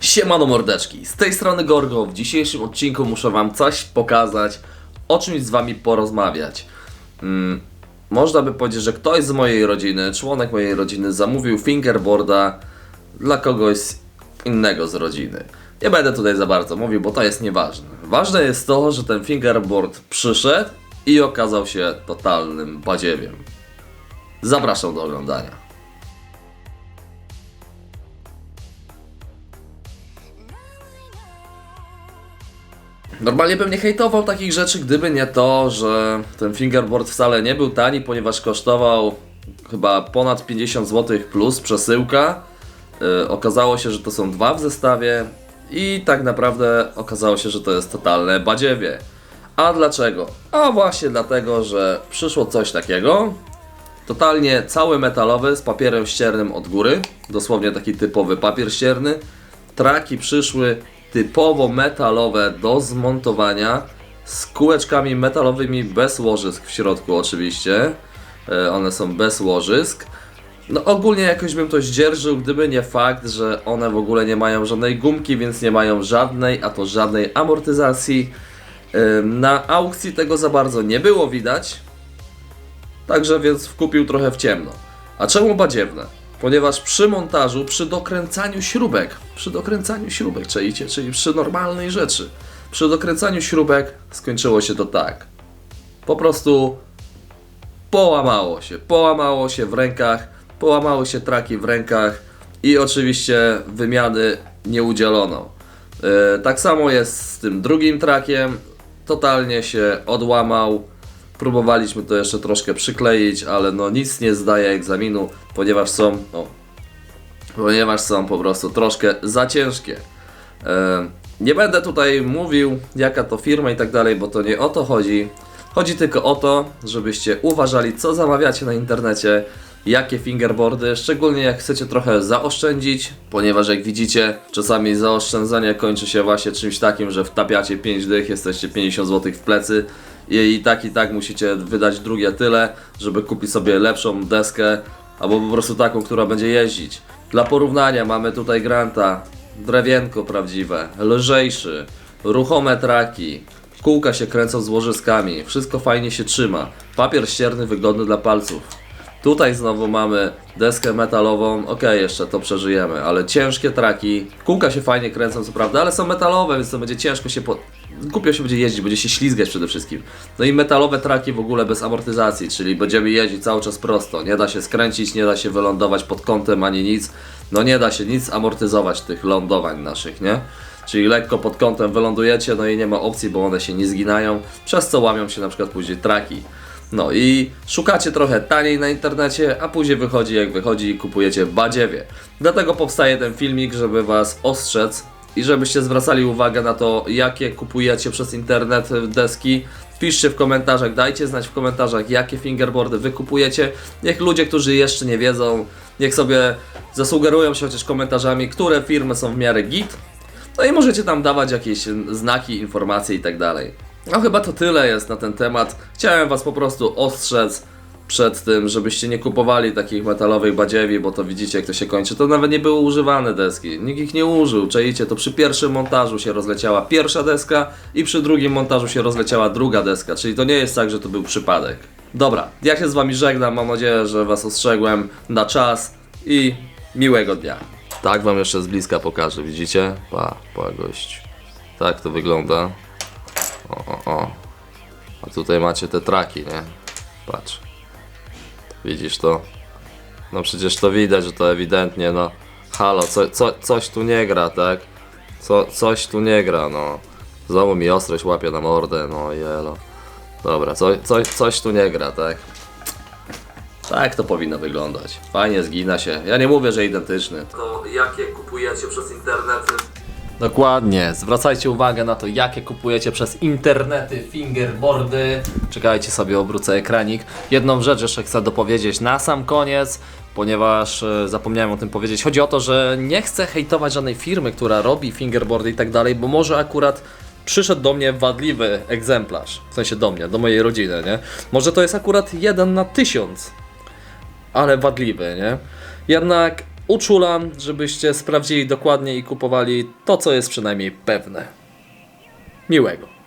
Siemano mordeczki, z tej strony Gorgo. W dzisiejszym odcinku muszę wam coś pokazać, o czymś z wami porozmawiać. Mm, można by powiedzieć, że ktoś z mojej rodziny, członek mojej rodziny zamówił fingerboarda dla kogoś innego z rodziny. Nie będę tutaj za bardzo mówił, bo to jest nieważne. Ważne jest to, że ten fingerboard przyszedł i okazał się totalnym badziewiem. Zapraszam do oglądania. Normalnie bym nie hejtował takich rzeczy, gdyby nie to, że ten fingerboard wcale nie był tani, ponieważ kosztował chyba ponad 50 zł plus przesyłka. Yy, okazało się, że to są dwa w zestawie i tak naprawdę okazało się, że to jest totalne badziewie. A dlaczego? A właśnie dlatego, że przyszło coś takiego, totalnie cały metalowy z papierem ściernym od góry, dosłownie taki typowy papier ścierny. Traki przyszły typowo metalowe do zmontowania z kółeczkami metalowymi bez łożysk w środku oczywiście. E, One są bez łożysk. No ogólnie jakoś bym to zdzierżył, gdyby nie fakt, że one w ogóle nie mają żadnej gumki, więc nie mają żadnej, a to żadnej amortyzacji. E, Na aukcji tego za bardzo nie było widać, Także więc wkupił trochę w ciemno. A czemu badziewne? Ponieważ przy montażu, przy dokręcaniu śrubek, przy dokręcaniu śrubek, czaicie, czyli przy normalnej rzeczy, przy dokręcaniu śrubek skończyło się to tak. Po prostu połamało się, połamało się w rękach, połamały się traki w rękach i oczywiście wymiany nie udzielono. Yy, tak samo jest z tym drugim trakiem, totalnie się odłamał. Próbowaliśmy to jeszcze troszkę przykleić, ale no nic nie zdaje egzaminu, ponieważ są, o, ponieważ są po prostu troszkę za ciężkie. E, nie będę tutaj mówił, jaka to firma i tak dalej, bo to nie o to chodzi. Chodzi tylko o to, żebyście uważali, co zamawiacie na internecie, jakie fingerboardy, szczególnie jak chcecie trochę zaoszczędzić, ponieważ jak widzicie, czasami zaoszczędzanie kończy się właśnie czymś takim, że wtapiacie 5 dych, jesteście 50 zł w plecy i, tak i tak musicie wydać drugie tyle, żeby kupić sobie lepszą deskę, albo po prostu taką, która będzie jeździć. Dla porównania mamy tutaj Granta, drewienko prawdziwe, lżejszy, ruchome traki, kółka się kręcą z łożyskami, wszystko fajnie się trzyma, papier ścierny wygodny dla palców. Tutaj znowu mamy deskę metalową, ok, jeszcze to przeżyjemy, ale ciężkie traki, kółka się fajnie kręcą co prawda, ale są metalowe, więc to będzie ciężko się po... Głupio się będzie jeździć, będzie się ślizgać przede wszystkim. No i metalowe traki w ogóle bez amortyzacji, czyli będziemy jeździć cały czas prosto. Nie da się skręcić, nie da się wylądować pod kątem ani nic. No nie da się nic amortyzować tych lądowań naszych, nie? Czyli lekko pod kątem wylądujecie, no i nie ma opcji, bo one się nie zginają, przez co łamią się na przykład później traki. No i szukacie trochę taniej na internecie, a później wychodzi jak wychodzi i kupujecie w badziewie. Dlatego powstaje ten filmik, żeby Was ostrzec i żebyście zwracali uwagę na to, jakie kupujecie przez internet deski. Piszcie w komentarzach, dajcie znać w komentarzach, jakie fingerboardy wy kupujecie. Niech ludzie, którzy jeszcze nie wiedzą, niech sobie zasugerują się chociaż komentarzami, które firmy są w miarę git. No i możecie tam dawać jakieś znaki, informacje i tak dalej. No chyba to tyle jest na ten temat. Chciałem Was po prostu ostrzec przed tym, żebyście nie kupowali takich metalowych badziewi, bo to widzicie jak to się kończy. To nawet nie były używane deski. Nikt ich nie użył. Czajcie, to przy pierwszym montażu się rozleciała pierwsza deska i przy drugim montażu się rozleciała druga deska. Czyli to nie jest tak, że to był przypadek. Dobra, ja się z Wami żegnam. Mam nadzieję, że Was ostrzegłem na czas i miłego dnia. Tak Wam jeszcze z bliska pokażę, widzicie? Pa, pa gość. Tak to wygląda. O, o, o. A tutaj macie te traki, nie? Patrz. Widzisz to? No przecież to widać, że to ewidentnie, no. Halo, co, co, coś tu nie gra, tak? Co, coś tu nie gra, no. Znowu mi ostrość łapie na mordę, no jelo. Dobra, co, coś, coś tu nie gra, tak? Tak to powinno wyglądać. Fajnie zgina się. Ja nie mówię, że identyczny. To jakie kupujecie przez internety? Dokładnie. Zwracajcie uwagę na to, jakie kupujecie przez internety, fingerboardy. Czekajcie sobie, obrócę ekranik. Jedną rzecz jeszcze chcę dopowiedzieć na sam koniec, ponieważ e, zapomniałem o tym powiedzieć. Chodzi o to, że nie chcę hejtować żadnej firmy, która robi fingerboardy i tak dalej, bo może akurat przyszedł do mnie wadliwy egzemplarz. W sensie do mnie, do mojej rodziny, nie? Może to jest akurat jeden na tysiąc ale wadliwy, nie? Jednak uczulam, żebyście sprawdzili dokładnie i kupowali to, co jest przynajmniej pewne. Miłego.